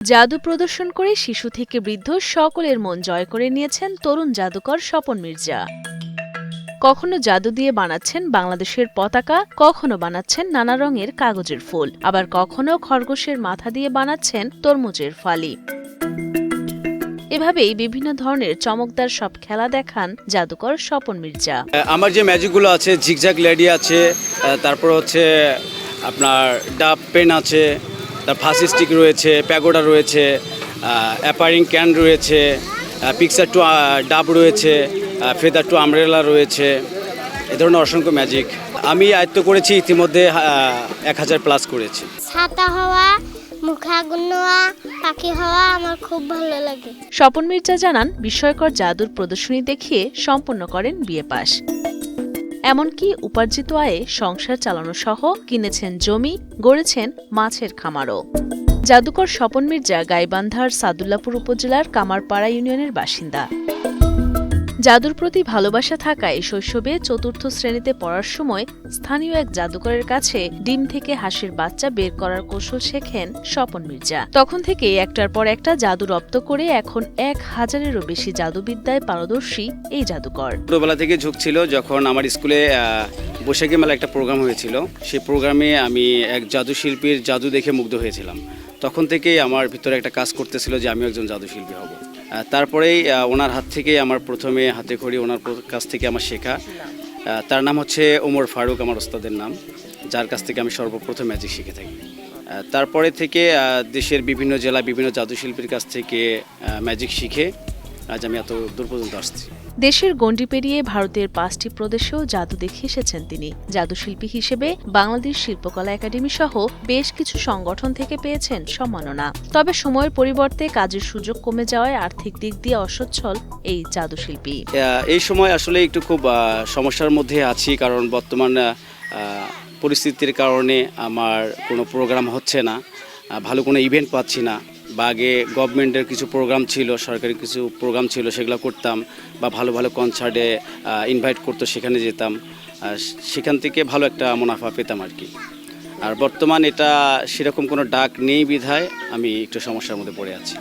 জাদু প্রদর্শন করে শিশু থেকে বৃদ্ধ সকলের মন জয় করে নিয়েছেন তরুণ জাদুকর স্বপন মির্জা। কখনো জাদু দিয়ে বানাচ্ছেন বাংলাদেশের পতাকা, কখনো বানাচ্ছেন নানা রঙের কাগজের ফুল, আবার কখনো খরগোশের মাথা দিয়ে বানাচ্ছেন তরমুজের ফালি। এভাবেই বিভিন্ন ধরনের চমকদার সব খেলা দেখান জাদুকর স্বপন মির্জা। আমার যে ম্যাজিকগুলো আছে, ঝিকঝাক লেডি আছে তারপর হচ্ছে আপনার ডাব পেন আছে তার ফাঁসি স্টিক রয়েছে প্যাগোডা রয়েছে অ্যাপারিং ক্যান রয়েছে পিকচার টু ডাব রয়েছে ফেদার টু আমরেলা রয়েছে এ ধরনের অসংখ্য ম্যাজিক আমি আয়ত্ত করেছি ইতিমধ্যে এক হাজার প্লাস করেছি। ছাতা হওয়া পাখি হওয়া আমার খুব ভালো লাগে। স্বপন মির্জা জানান বিস্ময়কর জাদুর প্রদর্শনী দেখিয়ে সম্পন্ন করেন বিয়ে পাশ। এমনকি উপার্জিত আয়ে সংসার চালানো সহ কিনেছেন জমি, গড়েছেন মাছের খামারও। জাদুকর স্বপন মির্জা গাইবান্ধার সাদুল্লাপুর উপজেলার কামারপাড়া ইউনিয়নের বাসিন্দা। জাদুর প্রতি ভালোবাসা থাকায় শৈশবে চতুর্থ শ্রেণীতে পড়ার সময় স্থানীয় এক জাদুকরের কাছে ডিম থেকে হাসির বাচ্চা বের করার কৌশল শেখেন স্বপন মির্জা। তখন থেকে একটার পর একটা জাদু রপ্ত করে এখন এক হাজারেরও বেশি জাদুবিদ্যায় পারদর্শী এই জাদুকর। ছোটোবেলা থেকে ঝুঁক ছিল যখন আমার স্কুলে বৈশাখী মেলা একটা প্রোগ্রাম হয়েছিল। সেই প্রোগ্রামে আমি এক জাদু শিল্পীর জাদু দেখে মুগ্ধ হয়েছিলাম। তখন থেকেই আমার ভিতরে একটা কাজ করতেছিল যে আমিও একজন জাদু শিল্পী হব। তারপরেই ওনার হাত থেকে আমার প্রথমে হাতে খড়ি ওনার কাছ থেকে আমার শেখা। তার নাম হচ্ছে ওমর ফারুক, আমার ওস্তাদের নাম, যার কাছ থেকে আমি সর্বপ্রথম ম্যাজিক শিখে থাকি। তারপরে থেকে দেশের বিভিন্ন জেলা বিভিন্ন জাদুশিল্পীর কাছ থেকে ম্যাজিক শিখে আজ আমি এত দূর পর্যন্ত আসছি। দেশের গণ্ডি পেরিয়ে ভারতের পাঁচটি প্রদেশেও জাদু দেখে এসেছেন তিনি। জাদুশিল্পী হিসেবে বাংলাদেশ শিল্পকলা একাডেমি সহ বেশ কিছু সংগঠন থেকে পেয়েছেন সম্মাননা। তবে সময়ের পরিবর্তে কাজের সুযোগ কমে যাওয়ায় আর্থিক দিক দিয়ে অসচ্ছল এই জাদুশিল্পী। এই সময় আসলে একটু খুব সমস্যার মধ্যে আছি কারণ বর্তমান পরিস্থিতির কারণে আমার কোনো প্রোগ্রাম হচ্ছে না ভালো কোনো ইভেন্ট পাচ্ছি না। বা আগে গভর্নমেন্টের কিছু প্রোগ্রাম ছিল, সরকারি কিছু প্রোগ্রাম ছিল, সেগুলো করতাম বা ভালো ভালো কনসার্টে ইনভাইট করতো, সেখানে যেতাম। সেখান থেকে ভালো একটা মুনাফা পেতাম আর কি। আর বর্তমান এটা সেরকম কোনো ডাক নেই বিধায় আমি একটু সমস্যার মধ্যে পড়ে আছি।